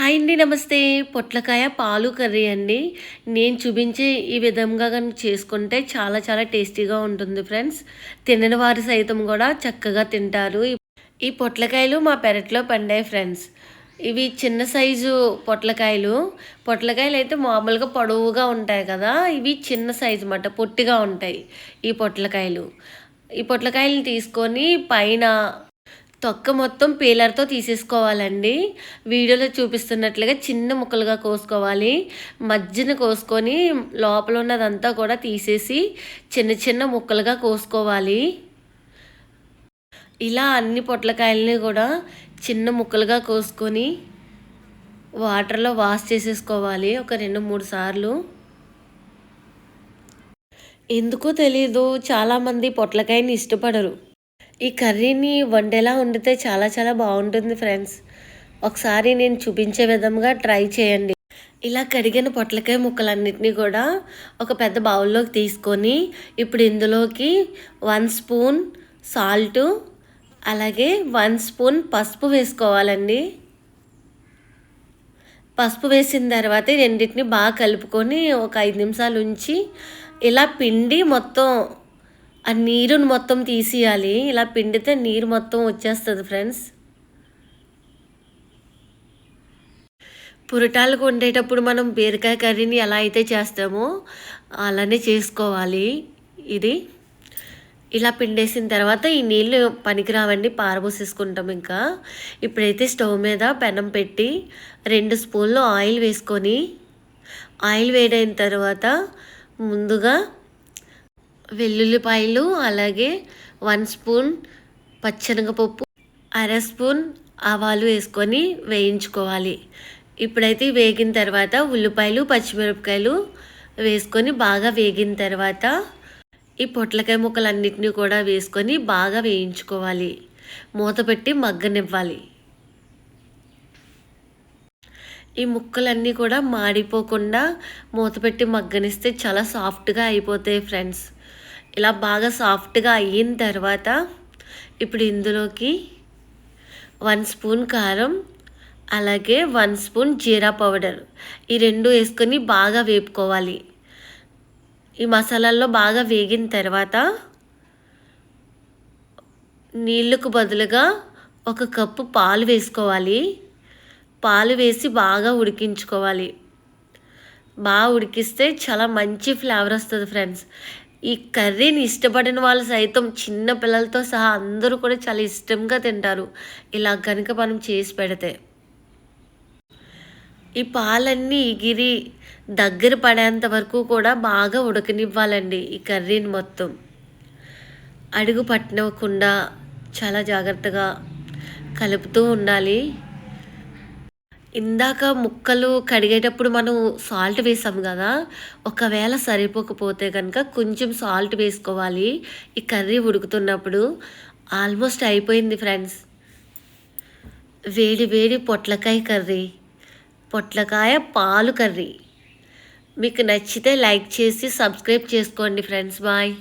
Hi అండి నమస్తే. పొట్లకాయ పాలు కర్రీ అండి. నేను చూపించే ఈ విధంగా కనుక చేసుకుంటే చాలా చాలా టేస్టీగా ఉంటుంది ఫ్రెండ్స్. తినని వారు సైతం కూడా చక్కగా తింటారు. ఈ పొట్లకాయలు మా పెరట్లో పండాయి ఫ్రెండ్స్. ఇవి చిన్న సైజు పొట్లకాయలు. పొట్లకాయలు అయితే మామూలుగా పొడవుగా ఉంటాయి కదా. ఇవి చిన్న సైజు అన్నమాట పొట్టిగా ఉంటాయి ఈ పొట్లకాయలు. ఈ పొట్లకాయలు తీసుకొని పైన తొక్క మొత్తం పీలర్తో తీసేసుకోవాలండి. వీడియోలో చూపిస్తున్నట్లుగా చిన్న ముక్కలుగా కోసుకోవాలి. మధ్యన కోసుకొని లోపల ఉన్నదంతా కూడా తీసేసి చిన్న చిన్న ముక్కలుగా కోసుకోవాలి. ఇలా అన్ని పొట్లకాయలని కూడా చిన్న ముక్కలుగా కోసుకొని వాటర్లో వాష్ చేసేసుకోవాలి ఒక రెండు మూడు సార్లు. ఎందుకో తెలీదు చాలామంది పొట్లకాయని ఇష్టపడరు. ఈ కర్రీని వండేలా వండితే చాలా చాలా బాగుంటుంది ఫ్రెండ్స్. ఒకసారి నేను చూపించే విధంగా ట్రై చేయండి. ఇలా కడిగిన పొట్లకాయ ముక్కలన్నిటినీ కూడా ఒక పెద్ద బౌల్లోకి తీసుకొని ఇప్పుడు ఇందులోకి వన్ స్పూన్ సాల్ట్ అలాగే వన్ స్పూన్ పసుపు వేసుకోవాలండి. పసుపు వేసిన తర్వాత రెండింటిని బాగా కలుపుకొని ఒక ఐదు నిమిషాలు ఉంచి ఇలా పిండి మొత్తం ఆ నీరుని మొత్తం తీసేయాలి. ఇలా పిండితే నీరు మొత్తం వచ్చేస్తుంది ఫ్రెండ్స్. పురటాలకు వండేటప్పుడు మనం బీరకాయ కర్రీని ఎలా అయితే చేస్తామో అలానే చేసుకోవాలి. ఇది ఇలా పిండేసిన తర్వాత ఈ నీళ్ళు పనికిరావండి పారబోసేసుకుంటాం ఇంకా. ఇప్పుడైతే స్టవ్ మీద పెనం పెట్టి రెండు స్పూన్లు ఆయిల్ వేసుకొని ఆయిల్ వేడైన తర్వాత ముందుగా వెల్లుల్లిపాయలు అలాగే వన్ స్పూన్ పచ్చనగపప్పు అర స్పూన్ ఆవాలు వేసుకొని వేయించుకోవాలి. ఇప్పుడైతే వేగిన తర్వాత ఉల్లిపాయలు పచ్చిమిరపకాయలు వేసుకొని బాగా వేగిన తర్వాత ఈ పొట్లకాయ ముక్కలన్నిటినీ కూడా వేసుకొని బాగా వేయించుకోవాలి. మూత పెట్టి మగ్గనివ్వాలి. ఈ ముక్కలన్నీ కూడా మాడిపోకుండా మూత పెట్టి మగ్గనిస్తే చాలా సాఫ్ట్గా అయిపోతాయి ఫ్రెండ్స్. ఇలా బాగా సాఫ్ట్గా అయిన తర్వాత ఇప్పుడు ఇందులోకి వన్ స్పూన్ కారం అలాగే వన్ స్పూన్ జీరా పౌడర్ ఈ రెండు వేసుకొని బాగా వేపుకోవాలి. ఈ మసాలాల్లో బాగా వేగిన తర్వాత నీళ్ళకు బదులుగా ఒక కప్పు పాలు వేసుకోవాలి. పాలు వేసి బాగా ఉడికించుకోవాలి. బాగా ఉడికిస్తే చాలా మంచి ఫ్లేవర్ వస్తుంది ఫ్రెండ్స్. ఈ కర్రీని ఇష్టపడిన వాళ్ళు సైతం చిన్న పిల్లలతో సహా అందరూ కూడా చాలా ఇష్టంగా తింటారు. ఇలా కనుక మనం చేసి పెడితే. ఈ పాలన్నీ ఎగిరి దగ్గర పడేంత వరకు కూడా బాగా ఉడకనివ్వాలండి ఈ కర్రీని మొత్తం. అడుగు పట్టనివ్వకుండా చాలా జాగ్రత్తగా కలుపుతూ ఉండాలి. ఇందాక ముక్కలు కడిగేటప్పుడు మనం సాల్ట్ వేసాం కదా ఒకవేళ సరిపోకపోతే కనుక కొంచెం సాల్ట్ వేసుకోవాలి. ఈ కర్రీ ఉడుకుతున్నప్పుడు ఆల్మోస్ట్ అయిపోయింది ఫ్రెండ్స్. వేడి వేడి పొట్లకాయ కర్రీ పొట్లకాయ పాలు కర్రీ. మీకు నచ్చితే లైక్ చేసి సబ్స్క్రైబ్ చేసుకోండి ఫ్రెండ్స్. బాయ్.